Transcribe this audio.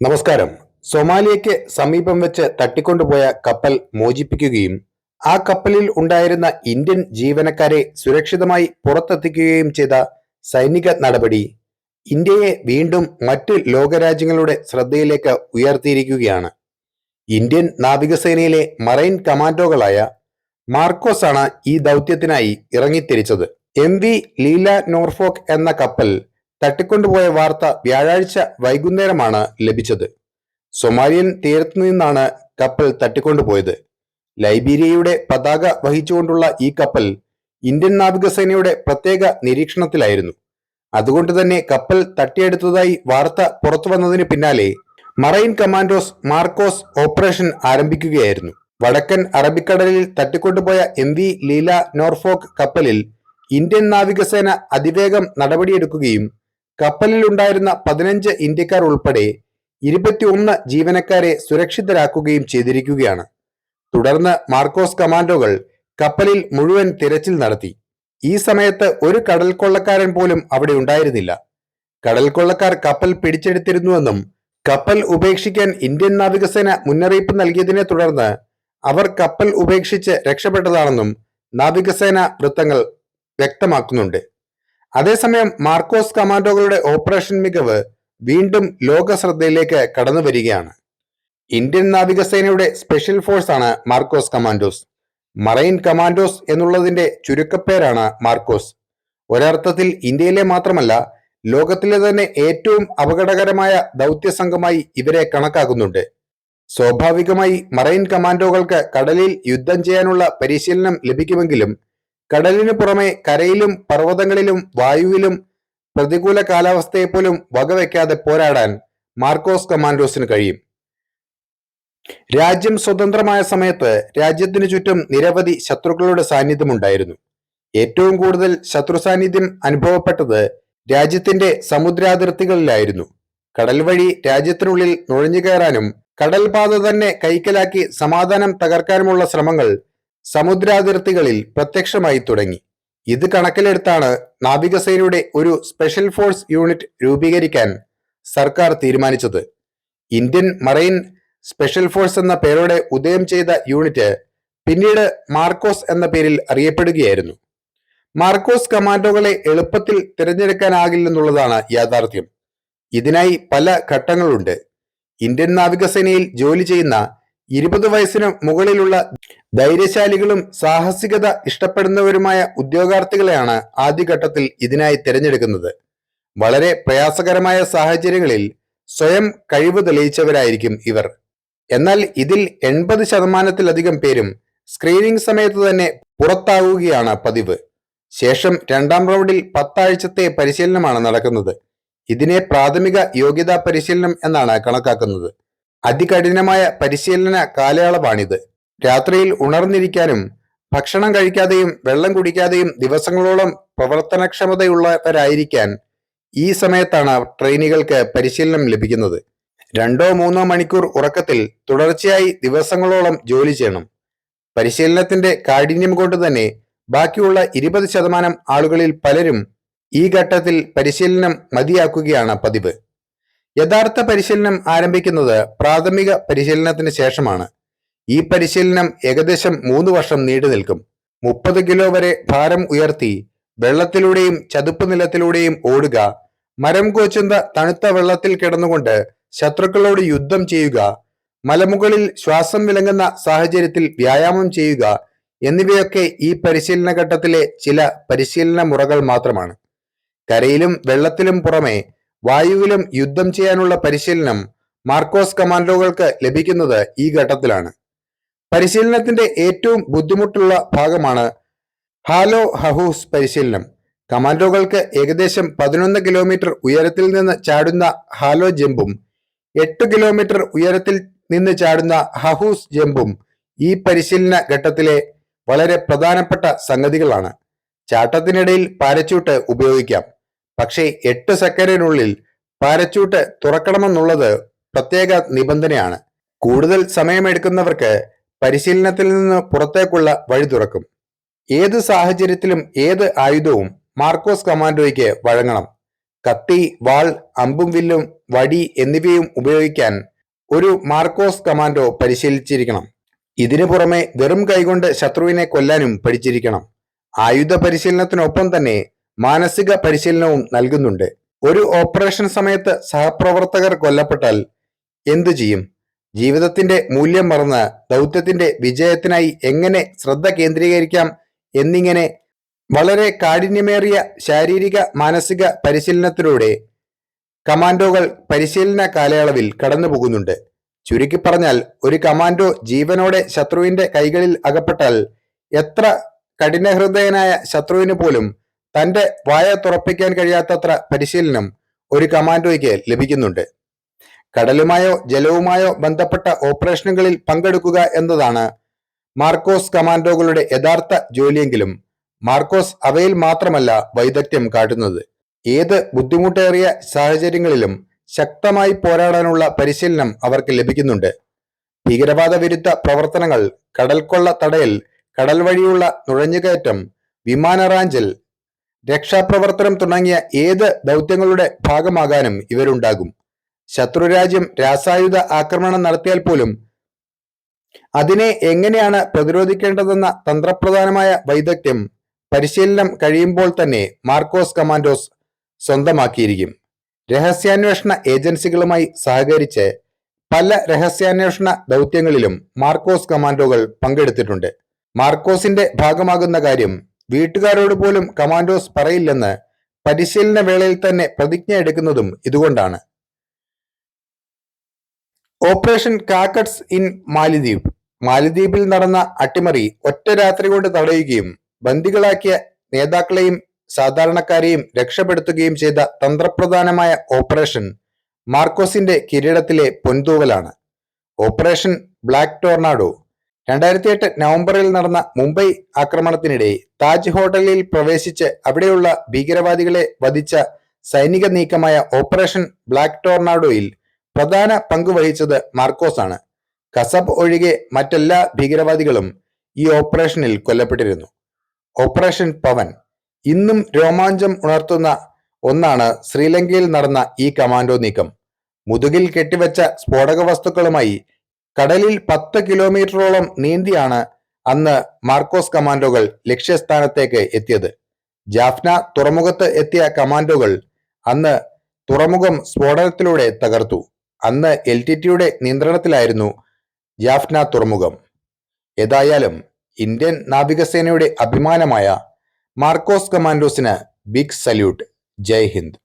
നമസ്കാരം. സൊമാലിയയ്ക്ക് സമീപം വെച്ച് തട്ടിക്കൊണ്ടുപോയ കപ്പൽ മോചിപ്പിക്കുകയും ആ കപ്പലിൽ ഉണ്ടായിരുന്ന ഇന്ത്യൻ ജീവനക്കാരെ സുരക്ഷിതമായി പുറത്തെത്തിക്കുകയും ചെയ്ത സൈനിക നടപടി ഇന്ത്യയെ വീണ്ടും മറ്റ് ലോകരാജ്യങ്ങളുടെ ശ്രദ്ധയിലേക്ക് ഉയർത്തിയിരിക്കുകയാണ്. ഇന്ത്യൻ നാവികസേനയിലെ മറൈൻ കമാൻഡോകളായ മാർക്കോസ് ആണ് ഈ ദൗത്യത്തിനായി ഇറങ്ങിത്തിരിച്ചത്. എം വി ലീല നോർഫോക്ക് എന്ന കപ്പൽ തട്ടിക്കൊണ്ടുപോയ വാർത്ത വ്യാഴാഴ്ച വൈകുന്നേരമാണ് ലഭിച്ചത്. സൊമാലിയൻ തീരത്തു നിന്നാണ് കപ്പൽ തട്ടിക്കൊണ്ടുപോയത്. ലൈബീരിയയുടെ പതാക വഹിച്ചുകൊണ്ടുള്ള ഈ കപ്പൽ ഇന്ത്യൻ നാവികസേനയുടെ പ്രത്യേക നിരീക്ഷണത്തിലായിരുന്നു. അതുകൊണ്ട് തന്നെ കപ്പൽ തട്ടിയെടുത്തതായി വാർത്ത പുറത്തു വന്നതിന് പിന്നാലെ മറൈൻ കമാൻഡോസ് മാർക്കോസ് ഓപ്പറേഷൻ ആരംഭിക്കുകയായിരുന്നു. വടക്കൻ അറബിക്കടലിൽ തട്ടിക്കൊണ്ടുപോയ എം വി ലീല നോർഫോക്ക് കപ്പലിൽ ഇന്ത്യൻ നാവികസേന അതിവേഗം നടപടിയെടുക്കുകയും കപ്പലിൽ ഉണ്ടായിരുന്ന പതിനഞ്ച് ഇന്ത്യക്കാർ ഉൾപ്പെടെ ഇരുപത്തിയൊന്ന് ജീവനക്കാരെ സുരക്ഷിതരാക്കുകയും ചെയ്തിരിക്കുകയാണ്. തുടർന്ന് മാർക്കോസ് കമാൻഡോകൾ കപ്പലിൽ മുഴുവൻ തിരച്ചിൽ നടത്തി. ഈ സമയത്ത് ഒരു കടൽ കൊള്ളക്കാരൻ പോലും അവിടെ ഉണ്ടായിരുന്നില്ല. കടൽ കൊള്ളക്കാർ കപ്പൽ പിടിച്ചെടുത്തിരുന്നുവെന്നും കപ്പൽ ഉപേക്ഷിക്കാൻ ഇന്ത്യൻ നാവികസേന മുന്നറിയിപ്പ് നൽകിയതിനെ തുടർന്ന് അവർ കപ്പൽ ഉപേക്ഷിച്ച് രക്ഷപ്പെട്ടതാണെന്നും നാവികസേന വൃത്തങ്ങൾ വ്യക്തമാക്കുന്നുണ്ട്. അതേസമയം മാർക്കോസ് കമാൻഡോകളുടെ ഓപ്പറേഷൻ മികവ് വീണ്ടും ലോക ശ്രദ്ധയിലേക്ക് കടന്നു വരികയാണ്. ഇന്ത്യൻ നാവികസേനയുടെ സ്പെഷ്യൽ ഫോഴ്സ് ആണ് മാർക്കോസ് കമാൻഡോസ്. മറൈൻ കമാൻഡോസ് എന്നുള്ളതിന്റെ ചുരുക്കപ്പേരാണ് മാർക്കോസ്. ഒരർത്ഥത്തിൽ ഇന്ത്യയിലെ മാത്രമല്ല ലോകത്തിലെ തന്നെ ഏറ്റവും അപകടകരമായ ദൗത്യ സംഘമായി ഇവരെ കണക്കാക്കുന്നുണ്ട്. സ്വാഭാവികമായി മറൈൻ കമാൻഡോകൾക്ക് കടലിൽ യുദ്ധം ചെയ്യാനുള്ള പരിശീലനം ലഭിക്കുമെങ്കിലും കടലിനു പുറമെ കരയിലും പർവതങ്ങളിലും വായുവിലും പ്രതികൂല കാലാവസ്ഥയെപ്പോലും വകവെക്കാതെ പോരാടാൻ മാർക്കോസ് കമാൻഡോസിന് കഴിയും. രാജ്യം സ്വതന്ത്രമായ സമയത്ത് രാജ്യത്തിനു ചുറ്റും നിരവധി ശത്രുക്കളുടെ സാന്നിധ്യം ഉണ്ടായിരുന്നു. ഏറ്റവും കൂടുതൽ ശത്രു സാന്നിധ്യം അനുഭവപ്പെട്ടത് രാജ്യത്തിന്റെ സമുദ്രാതിർത്തികളിലായിരുന്നു. കടൽ വഴി രാജ്യത്തിനുള്ളിൽ നുഴഞ്ഞു കയറാനും കടൽപാത തന്നെ കൈക്കലാക്കി സമാധാനം തകർക്കാനുമുള്ള ശ്രമങ്ങൾ സമുദ്രാതിർത്തികളിൽ പ്രത്യക്ഷമായി തുടങ്ങി. ഇത് കണക്കിലെടുത്താണ് നാവികസേനയുടെ ഒരു സ്പെഷ്യൽ ഫോഴ്സ് യൂണിറ്റ് രൂപീകരിക്കാൻ സർക്കാർ തീരുമാനിച്ചത്. ഇന്ത്യൻ മറൈൻ സ്പെഷ്യൽ ഫോഴ്സ് എന്ന പേരോടെ ഉദയം ചെയ്ത യൂണിറ്റ് പിന്നീട് മാർക്കോസ് എന്ന പേരിൽ അറിയപ്പെടുകയായിരുന്നു. മാർക്കോസ് കമാൻഡോകളെ എളുപ്പത്തിൽ തിരഞ്ഞെടുക്കാനാകില്ലെന്നുള്ളതാണ് യാഥാർത്ഥ്യം. ഇതിനായി പല ഘട്ടങ്ങളുണ്ട്. ഇന്ത്യൻ നാവികസേനയിൽ ജോലി ചെയ്യുന്ന ഇരുപത് വയസ്സിന് മുകളിലുള്ള ധൈര്യശാലികളും സാഹസികത ഇഷ്ടപ്പെടുന്നവരുമായ ഉദ്യോഗാർത്ഥികളെയാണ് ആദ്യഘട്ടത്തിൽ ഇതിനായി തിരഞ്ഞെടുക്കുന്നത്. വളരെ പ്രയാസകരമായ സാഹചര്യങ്ങളിൽ സ്വയം കഴിവ് തെളിയിച്ചവരായിരിക്കും ഇവർ. എന്നാൽ ഇതിൽ എൺപത് ശതമാനത്തിലധികം പേരും സ്ക്രീനിംഗ് സമയത്ത് തന്നെ പുറത്താകുകയാണ് പതിവ്. ശേഷം രണ്ടാം റൗണ്ടിൽ പത്താഴ്ചത്തെ പരിശീലനമാണ് നടക്കുന്നത്. ഇതിനെ പ്രാഥമിക യോഗ്യതാ പരിശീലനം എന്നാണ് കണക്കാക്കുന്നത്. അതികഠിനമായ പരിശീലന കാലയളവാണിത്. രാത്രിയിൽ ഉണർന്നിരിക്കാനും ഭക്ഷണം കഴിക്കാതെയും വെള്ളം കുടിക്കാതെയും ദിവസങ്ങളോളം പ്രവർത്തനക്ഷമതയുള്ളവരായിരിക്കാൻ ഈ സമയത്താണ് ട്രെയിനികൾക്ക് പരിശീലനം ലഭിക്കുന്നത്. രണ്ടോ മൂന്നോ മണിക്കൂർ ഉറക്കത്തിൽ തുടർച്ചയായി ദിവസങ്ങളോളം ജോലി ചെയ്യണം. പരിശീലനത്തിന്റെ കാഠിന്യം കൊണ്ട് തന്നെ ബാക്കിയുള്ള ഇരുപത് ശതമാനം ആളുകളിൽ പലരും ഈ ഘട്ടത്തിൽ പരിശീലനം മതിയാക്കുകയാണ് പതിവ്. യഥാർത്ഥ പരിശീലനം ആരംഭിക്കുന്നത് പ്രാഥമിക പരിശീലനത്തിന് ശേഷമാണ്. ഈ പരിശീലനം ഏകദേശം മൂന്ന് വർഷം നീണ്ടു നിൽക്കും. മുപ്പത് കിലോ വരെ ഭാരം ഉയർത്തി വെള്ളത്തിലൂടെയും ചതുപ്പ് നിലത്തിലൂടെയും ഓടുക മരം കോച്ചുന്ന തണുത്ത വെള്ളത്തിൽ കിടന്നുകൊണ്ട് ശത്രുക്കളോട് യുദ്ധം ചെയ്യുക മലമുകളിൽ ശ്വാസം വിലങ്ങുന്ന സാഹചര്യത്തിൽ വ്യായാമം ചെയ്യുക എന്നിവയൊക്കെ ഈ പരിശീലന ഘട്ടത്തിലെ ചില പരിശീലന മുറകൾ മാത്രമാണ്. കരയിലും വെള്ളത്തിലും പുറമെ വായുവിലും യുദ്ധം ചെയ്യാനുള്ള പരിശീലനം മാർക്കോസ് കമാൻഡോകൾക്ക് ലഭിക്കുന്നത് ഈ ഘട്ടത്തിലാണ്. പരിശീലനത്തിന്റെ ഏറ്റവും ബുദ്ധിമുട്ടുള്ള ഭാഗമാണ് ഹാലോ ഹഹൂസ് പരിശീലനം. കമാൻഡോകൾക്ക് ഏകദേശം പതിനൊന്ന് കിലോമീറ്റർ ഉയരത്തിൽ നിന്ന് ചാടുന്ന ഹാലോ ജമ്പും എട്ട് കിലോമീറ്റർ ഉയരത്തിൽ നിന്ന് ചാടുന്ന ഹഹൂസ് ജമ്പും ഈ പരിശീലന ഘട്ടത്തിലെ വളരെ പ്രധാനപ്പെട്ട സംഗതികളാണ്. ചാട്ടത്തിനിടയിൽ പാരച്യൂട്ട് ഉപയോഗിക്കാം. പക്ഷേ എട്ട് സെക്കൻഡിനുള്ളിൽ പാരച്യൂട്ട് തുറക്കണമെന്നുള്ളത് പ്രത്യേക നിബന്ധനയാണ്. കൂടുതൽ സമയമെടുക്കുന്നവർക്ക് പരിശീലനത്തിൽ നിന്ന് പുറത്തേക്കുള്ള വഴി തുറക്കും. ഏത് സാഹചര്യത്തിലും ഏത് ആയുധവും മാർക്കോസ് കമാൻഡോയ്ക്ക് വഴങ്ങണം. കത്തി വാൾ അമ്പും വില്ലും വടി എന്നിവയും ഉപയോഗിക്കാൻ ഒരു മാർക്കോസ് കമാൻഡോ പരിശീലിച്ചിരിക്കണം. ഇതിനു പുറമെ വെറും കൈകൊണ്ട് ശത്രുവിനെ കൊല്ലാനും പഠിച്ചിരിക്കണം. ആയുധ പരിശീലനത്തിനൊപ്പം തന്നെ മാനസിക പരിശീലനവും നൽകുന്നുണ്ട്. ഒരു ഓപ്പറേഷൻ സമയത്ത് സഹപ്രവർത്തകർ കൊല്ലപ്പെട്ടാൽ എന്തു ചെയ്യും? ജീവിതത്തിന്റെ മൂല്യം മറന്ന് ദൗത്യത്തിന്റെ വിജയത്തിനായി എങ്ങനെ ശ്രദ്ധ കേന്ദ്രീകരിക്കാം എന്നിങ്ങനെ വളരെ കാഠിന്യമേറിയ ശാരീരിക മാനസിക പരിശീലനത്തിലൂടെ കമാൻഡോകൾ പരിശീലന കാലയളവിൽ കടന്നു പോകുന്നുണ്ട്. ചുരുക്കി പറഞ്ഞാൽ ഒരു കമാൻഡോ ജീവനോടെ ശത്രുവിന്റെ കൈകളിൽ അകപ്പെട്ടാൽ എത്ര കഠിനഹൃദയനായ ശത്രുവിന് പോലും തന്റെ വായ തുറപ്പിക്കാൻ കഴിയാത്തത്ര പരിശീലനം ഒരു കമാൻഡോയ്ക്ക് ലഭിക്കുന്നുണ്ട്. കടലുമായോ ജലവുമായോ ബന്ധപ്പെട്ട ഓപ്പറേഷനുകളിൽ പങ്കെടുക്കുക എന്നതാണ് മാർക്കോസ് കമാൻഡോകളുടെ യഥാർത്ഥ ജോലിയെങ്കിലും മാർക്കോസ് അവയിൽ മാത്രമല്ല വൈദഗ്ധ്യം കാട്ടുന്നത്. ഏത് ബുദ്ധിമുട്ടേറിയ സാഹചര്യങ്ങളിലും ശക്തമായി പോരാടാനുള്ള പരിശീലനം അവർക്ക് ലഭിക്കുന്നുണ്ട്. ഭീകരവാദ വിരുദ്ധ പ്രവർത്തനങ്ങൾ കടൽക്കൊള്ള തടയൽ കടൽ വഴിയുള്ള നുഴഞ്ഞുകയറ്റം വിമാന റാഞ്ചൽ രക്ഷാപ്രവർത്തനം തുടങ്ങിയ ഏത് ദൗത്യങ്ങളുടെ ഭാഗമാകാനും ഇവരുണ്ടാകും. ശത്രുരാജ്യം രാസായുധ ആക്രമണം നടത്തിയാൽ പോലും അതിനെ എങ്ങനെയാണ് പ്രതിരോധിക്കേണ്ടതെന്ന തന്ത്രപ്രധാനമായ വൈദഗ്ധ്യം പരിശീലനം കഴിയുമ്പോൾ തന്നെ മാർക്കോസ് കമാൻഡോസ് സ്വന്തമാക്കിയിരിക്കും. രഹസ്യാന്വേഷണ ഏജൻസികളുമായി സഹകരിച്ച് പല രഹസ്യാന്വേഷണ ദൗത്യങ്ങളിലും മാർക്കോസ് കമാൻഡോകൾ പങ്കെടുത്തിട്ടുണ്ട്. മാർക്കോസിന്റെ ഭാഗമാകുന്ന കാര്യം വീട്ടുകാരോട് പോലും കമാൻഡോസ് പറയില്ലെന്ന് പരിശീലന വേളയിൽ തന്നെ പ്രതിജ്ഞ എടുക്കുന്നതും ഇതുകൊണ്ടാണ്. ഓപ്പറേഷൻ കാക്കട്സ് ഇൻ മാലിദ്വീപ്. മാലിദ്വീപിൽ നടന്ന അട്ടിമറി ഒറ്റ രാത്രി കൊണ്ട് തടയുകയും ബന്ദികളാക്കിയ നേതാക്കളെയും സാധാരണക്കാരെയും രക്ഷപ്പെടുത്തുകയും ചെയ്ത തന്ത്രപ്രധാനമായ ഓപ്പറേഷൻ മാർക്കോസിന്റെ കിരീടത്തിലെ പൊൻതൂവലാണ്. ഓപ്പറേഷൻ ബ്ലാക്ക് ടോർണാഡോ രണ്ടായിരത്തി എട്ട് നവംബറിൽ നടന്ന മുംബൈ ആക്രമണത്തിനിടെ താജ് ഹോട്ടലിൽ പ്രവേശിച്ച് അവിടെയുള്ള ഭീകരവാദികളെ വധിച്ച സൈനിക നീക്കമായ ഓപ്പറേഷൻ ബ്ലാക്ക് ടോർണാഡോയിൽ പ്രധാന പങ്ക് വഹിച്ചത് മാർക്കോസ് ആണ് കസബ് ഒഴികെ മറ്റെല്ലാ ഭീകരവാദികളും ഈ ഓപ്പറേഷനിൽ കൊല്ലപ്പെട്ടിരുന്നു. ഓപ്പറേഷൻ പവൻ ഇന്നും രോമാഞ്ചം ഉണർത്തുന്ന ഒന്നാണ് ശ്രീലങ്കയിൽ നടന്ന ഈ കമാൻഡോ നീക്കം. മുതുകിൽ കെട്ടിവെച്ച സ്ഫോടക വസ്തുക്കളുമായി കടലിൽ പത്ത് കിലോമീറ്ററോളം നീന്തിയാണ് അന്ന് മാർക്കോസ് കമാൻഡോകൾ ലക്ഷ്യസ്ഥാനത്തേക്ക് എത്തിയത്. ജാഫ്ന തുറമുഖത്ത് എത്തിയ കമാൻഡോകൾ അന്ന് തുറമുഖം സ്ഫോടനത്തിലൂടെ തകർത്തു. അന്ന് എൽ ടി ടിയുടെ നിയന്ത്രണത്തിലായിരുന്നു ജാഫ്ന തുറമുഖം. ഏതായാലും ഇന്ത്യൻ നാവികസേനയുടെ അഭിമാനമായ മാർക്കോസ് കമാൻഡോസിന് ബിഗ് സല്യൂട്ട്. ജയ് ഹിന്ദ്.